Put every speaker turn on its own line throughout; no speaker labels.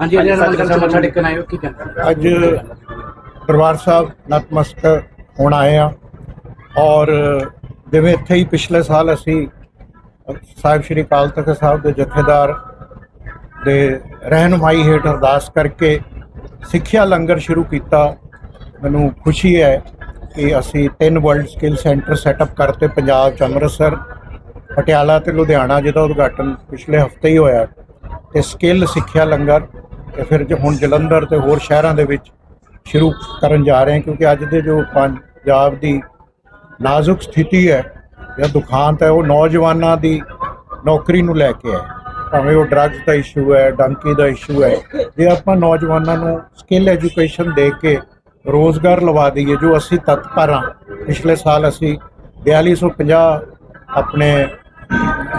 ਹਾਂਜੀ ਅਜੇ ਨਾਲ ਮੱਥਾ ਟੇਕਣ ਆਏ ਹੋ ਕੀ ਕਹਿੰਦੇ
ਅੱਜ ਦਰਬਾਰ ਸਾਹਿਬ ਨਤਮਸਤਕ ਹੋਣ ਆਏ ਆ ਔਰ ਜਿਵੇਂ ਇੱਥੇ ਹੀ ਪਿਛਲੇ ਸਾਲ ਅਸੀਂ ਸਾਹਿਬ ਸ਼੍ਰੀ ਅਕਾਲ ਤਖਤ ਸਾਹਿਬ ਦੇ ਜਥੇਦਾਰ ਦੇ ਰਹਿਨੁਮਾਈ ਹੇਠ ਅਰਦਾਸ ਕਰਕੇ ਸਿੱਖਿਆ ਲੰਗਰ ਸ਼ੁਰੂ ਕੀਤਾ ਮੈਨੂੰ ਖੁਸ਼ੀ ਹੈ ਕਿ ਅਸੀਂ ਤਿੰਨ ਵਰਲਡ ਸਕਿੱਲ ਸੈਂਟਰ ਸੈਟਅਪ ਕਰਤੇ ਪੰਜਾਬ ਚ ਅੰਮ੍ਰਿਤਸਰ ਪਟਿਆਲਾ ਤੇ ਲੁਧਿਆਣਾ ਜਿਹਦਾ ਉਦਘਾਟਨ ਪਿਛਲੇ ਹਫ਼ਤੇ ਹੀ ਹੋਇਆ ਤੇ ਸਕਿੱਲ ਸਿੱਖਿਆ ਲੰਗਰ ਤੇ ਫਿਰ ਜੋ ਹੁਣ ਜਲੰਧਰ ਤੇ ਹੋਰ ਸ਼ਹਿਰਾਂ ਦੇ ਵਿੱਚ ਸ਼ੁਰੂ ਕਰਨ ਜਾ ਰਹੇ ਹਾਂ, ਕਿਉਂਕਿ ਅੱਜ ਦੇ ਜੋ ਪੰਜਾਬ ਦੀ ਨਾਜ਼ੁਕ ਸਥਿਤੀ ਹੈ ਜਾਂ ਦੁਖਾਂਤ ਹੈ ਉਹ ਨੌਜਵਾਨਾਂ ਦੀ ਨੌਕਰੀ ਨੂੰ ਲੈ ਕੇ ਹੈ। ਭਾਵੇਂ ਉਹ ਡਰੱਗਸ ਦਾ ਇਸ਼ੂ ਹੈ ਡੰਕੀ ਦਾ ਇਸ਼ੂ ਹੈ, ਜੇ ਆਪਾਂ ਨੌਜਵਾਨਾਂ ਨੂੰ ਸਕਿੱਲ ਐਜੂਕੇਸ਼ਨ ਦੇ ਕੇ ਰੋਜ਼ਗਾਰ ਲਵਾ ਦਈਏ, ਜੋ ਅਸੀਂ ਤਤਪਰ ਹਾਂ, ਪਿਛਲੇ ਸਾਲ ਅਸੀਂ 4250 ਆਪਣੇ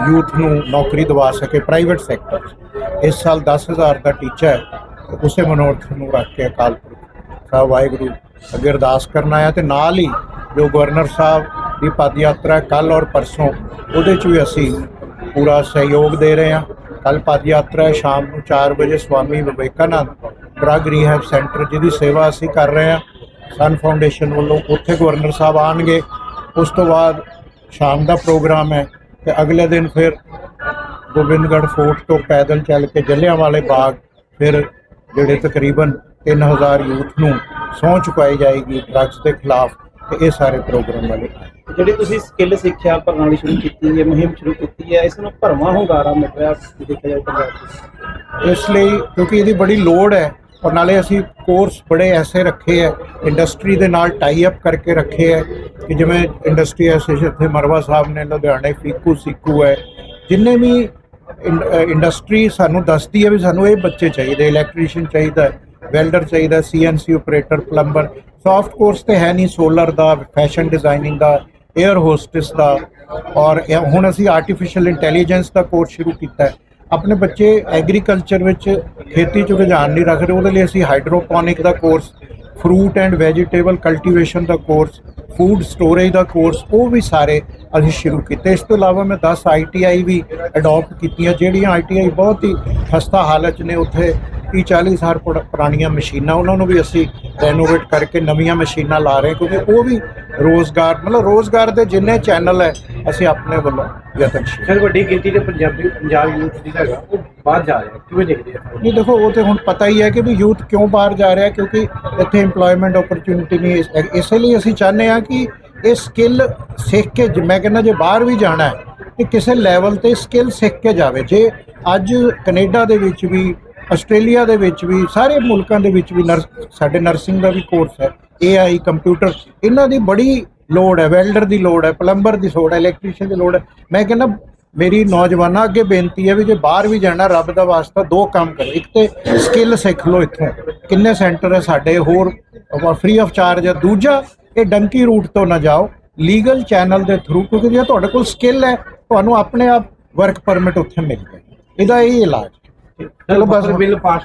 ਯੂਥ ਨੂੰ ਨੌਕਰੀ ਦਿਵਾ ਸਕੇ ਪ੍ਰਾਈਵੇਟ ਸੈਕਟਰ 'ਚ। ਇਸ ਸਾਲ 10000 ਦਾ ਟੀਚਾ ਹੈ ਉਸੇ ਮਨੋਰਥ ਨੂੰ ਰੱਖ ਕੇ ਅਕਾਲ ਪੁਰਖ ਸਾਹਿਬ ਵਾਹਿਗੁਰੂ ਅੱਗੇ ਅਰਦਾਸ ਕਰਨਾ ਹੈ ਤੇ ਨਾਲ ਹੀ ਜੋ ਗਵਰਨਰ ਸਾਹਿਬ ਦੀ ਪਦ ਯਾਤਰਾ ਕੱਲ ਔਰ ਪਰਸੋਂ, ਉਹਦੇ 'ਚ ਵੀ ਅਸੀਂ ਪੂਰਾ ਸਹਿਯੋਗ ਦੇ ਰਹੇ ਹਾਂ। ਕੱਲ ਪਦ ਯਾਤਰਾ ਸ਼ਾਮ ਨੂੰ 4 ਵਜੇ Swami Vivekananda drug rehab centre ਜਿਹਦੀ ਸੇਵਾ ਅਸੀਂ ਕਰ ਰਹੇ ਹਾਂ। ਸਨ ਫਾਊਂਡੇਸ਼ਨ ਵੱਲੋਂ ਉੱਥੇ ਗਵਰਨਰ ਸਾਹਿਬ ਆਣਗੇ ਉਸ ਤੋਂ ਬਾਅਦ ਸ਼ਾਮ ਦਾ ਪ੍ਰੋਗਰਾਮ ਹੈ ਤੇ ਅਗਲੇ ਦਿਨ ਫਿਰ ਗੋਬਿੰਦਗੜ੍ਹ ਫੋਰਟ ਤੋਂ ਪੈਦਲ ਚੱਲ ਕੇ ਜਲਿਆਂਵਾਲੇ ਬਾਗ ਫਿਰ ਜਿਹੜੇ ਤਕਰੀਬਨ 3000 ਯੂਥ ਨੂੰ ਸਹੁੰ ਚੁਕਾਈ ਜਾਏਗੀ ਡਰੱਗਸ ਦੇ ਖਿਲਾਫ ਤੇ ਇਹ ਸਾਰੇ ਪ੍ਰੋਗਰਾਮ ਵਾਲੇ
ਜਿਹੜੀ ਤੁਸੀਂ ਸਕਿੱਲ ਸਿੱਖਿਆ ਪ੍ਰਣਾਲੀ ਸ਼ੁਰੂ ਕੀਤੀ ਹੈ ਮੁਹਿੰਮ ਸ਼ੁਰੂ ਕੀਤੀ ਹੈ ਇਸ ਨੂੰ ਭਰਵਾਂ ਹੁੰਗਾਰਾ ਮਿਲ ਰਿਹਾ ਦੇਖਿਆ ਜਾਏ ਪੰਜਾਬ 'ਚ
ਇਸ ਲਈ ਕਿਉਂਕਿ ਇਹਦੀ ਬੜੀ ਲੋੜ ਹੈ ਔਰ ਨਾਲੇ ਅਸੀਂ ਕੋਰਸ ਬੜੇ ਐਸੇ ਰੱਖੇ ਹੈ ਇੰਡਸਟਰੀ ਦੇ ਨਾਲ ਟਾਈ ਅਪ ਕਰਕੇ ਰੱਖੇ ਹੈ ਕਿ ਜਿਵੇਂ ਇੰਡਸਟਰੀ ਐਸੋਸੀਏਸ਼ਨ ਇੱਥੇ ਮਰਵਾ ਸਾਹਿਬ ਨੇ ਲੁਧਿਆਣੇ ਫੀਕੂ ਸਿੱਕੂ ਹੈ ਜਿੰਨੇ ਵੀ ਇੰਡਸਟਰੀ ਸਾਨੂੰ ਦੱਸਦੀ ਹੈ ਵੀ ਸਾਨੂੰ ਇਹ ਬੱਚੇ ਚਾਹੀਦੇ ਇਲੈਕਟ੍ਰੀਸ਼ੀਅਨ ਚਾਹੀਦਾ ਵੈਲਡਰ ਚਾਹੀਦਾ CNC operator plumber soft course ਤੇ ਹੈ ਨਹੀਂ ਸੋਲਰ ਦਾ ਫੈਸ਼ਨ ਡਿਜ਼ਾਈਨਿੰਗ ਦਾ 에ਅਰ ਹੋਸਟਿਸ ਦਾ ਔਰ ਹੁਣ ਅਸੀਂ ਆਰਟੀਫੀਸ਼ੀਅਲ ਇੰਟੈਲੀਜੈਂਸ ਦਾ ਕੋਰਸ ਸ਼ੁਰੂ ਕੀਤਾ ਹੈ। ਆਪਣੇ ਬੱਚੇ ਐਗਰੀਕਲਚਰ ਵਿੱਚ ਖੇਤੀ 'ਚ ਰੁਝਾਨ ਨਹੀਂ ਰੱਖ ਰਹੇ ਉਹਦੇ ਲਈ ਅਸੀਂ hydroponic the course fruit and vegetable cultivation the course food storage ਦਾ ਕੋਰਸ ਉਹ ਵੀ ਸਾਰੇ ਅਸੀਂ ਸ਼ੁਰੂ ਕੀਤੇ। ਇਸ ਤੋਂ ਇਲਾਵਾ ਮੈਂ 10 ਆਈਟੀਆਈ ਵੀ ਅਡਾਪਟ ਕੀਤੀਆਂ, ਜਿਹੜੀਆਂ ਆਈਟੀਆਈ ਬਹੁਤ ਹੀ ਖਸਤਾ ਹਾਲਤ 'ਚ ਨੇ। ਉੱਥੇ 30 40 ਸਾਲ ਪੁਰ- ਪੁਰਾਣੀਆਂ ਮਸ਼ੀਨਾਂ, ਉਹਨਾਂ ਨੂੰ ਵੀ ਅਸੀਂ ਰੈਨੋਵੇਟ ਕਰਕੇ ਨਵੀਆਂ ਮਸ਼ੀਨਾਂ ਲਾ ਰਹੇ ਕਿਉਂਕਿ ਉਹ ਵੀ ਰੋਜ਼ਗਾਰ, ਮਤਲਬ ਰੋਜ਼ਗਾਰ ਦੇ ਜਿੰਨੇ ਚੈਨਲ ਹੈ, ਅਸੀਂ ਆਪਣੇ ਵੱਲੋਂ ਯਤਨਸ਼ੀਲ
ਸਰ, ਵੱਡੀ ਗਿਣਤੀ ਦੇ ਪੰਜਾਬੀ, ਪੰਜਾਬ ਯੂਥ ਦੀ ਹੈਗਾ। ਉਹ ਬਾਹਰ ਜਾ ਰਿਹਾ ਕਿਵੇਂ ਦੇਖਦੇ ਆ
ਨਹੀਂ, ਦੇਖੋ, ਉਹ ਤੇ ਹੁਣ ਪਤਾ ਹੀ ਹੈ ਕਿ ਵੀ ਯੂਥ ਕਿਉਂ ਬਾਹਰ ਜਾ ਰਿਹਾ, ਕਿਉਂਕਿ ਇੱਥੇ ਏਮਪਲੋਇਮੈਂਟ ਓਪਰਚੁਨਿਟੀ ਨਹੀਂ ਇਸੇ ਲਈ ਅਸੀਂ ਚਾਹੁੰਦੇ ਆ ਕਿ ਇਹ ਸਕਿੱਲ ਸਿੱਖ ਕੇ ਮੈਂ ਕਹਿੰਦਾ ਜੇ ਬਾਹਰ ਵੀ ਜਾਣਾ ਹੈ, ਤੇ ਕਿਸੇ ਲੈਵਲ ਤੇ ਸਕਿੱਲ ਸਿੱਖ ਕੇ ਜਾਵੇ। ਜੇ ਅੱਜ ਕੈਨੇਡਾ ਦੇ ਵਿੱਚ ਵੀ, ਆਸਟ੍ਰੇਲੀਆ ਦੇ ਵਿੱਚ ਵੀ, ਸਾਰੇ ਮੁਲਕਾਂ ਦੇ ਵਿੱਚ ਵੀ ਨਰਸ ਸਾਡੇ ਨਰਸਿੰਗ ਦਾ ਵੀ ਕੋਰਸ ਹੈ AI ਕੰਪਿਊਟਰ ਇਹਨਾਂ ਦੀ ਬੜੀ ਲੋੜ ਹੈ ਵੈਲਡਰ ਦੀ ਲੋੜ ਹੈ ਪਲੰਬਰ ਦੀ ਲੋੜ ਹੈ ਇਲੈਕਟ੍ਰੀਸ਼ੀਅਨ ਦੀ ਲੋੜ ਹੈ। ਮੈਂ ਕਹਿੰਦਾ ਮੇਰੀ ਨੌਜਵਾਨਾਂ ਅੱਗੇ ਬੇਨਤੀ ਹੈ ਵੀ ਜੇ ਬਾਹਰ ਵੀ ਜਾਣਾ ਰੱਬ ਦਾ ਵਾਸਤਾ ਦੋ ਕੰਮ ਕਰੋ। ਇੱਕ ਤੇ ਸਕਿੱਲ ਸਿੱਖ ਲਓ ਇੱਥੋਂ। ਕਿੰਨੇ ਸੈਂਟਰ ਹੈ ਸਾਡੇ ਹੋਰ ਫ੍ਰੀ ਆਫ ਚਾਰਜ ਹੈ। ਦੂਜਾ ਇਹ ਡੰਕੀ ਰੂਟ ਤੋਂ ਨਾ ਜਾਓ। ਲੀਗਲ ਚੈਨਲ ਦੇ ਥਰੂ ਕਿਉਂਕਿ ਜੇ ਤੁਹਾਡੇ ਕੋਲ ਸਕਿੱਲ ਹੈ ਤੁਹਾਨੂੰ ਆਪਣੇ ਆਪ ਵਰਕ ਪਰਮਿਟ ਉੱਥੇ ਮਿਲ ਜਾਏ ਇਹਦਾ ਇਹ ਇਲਾਜ ਚਲੋ ਬਸ
ਬਿੱਲ ਪਾਸ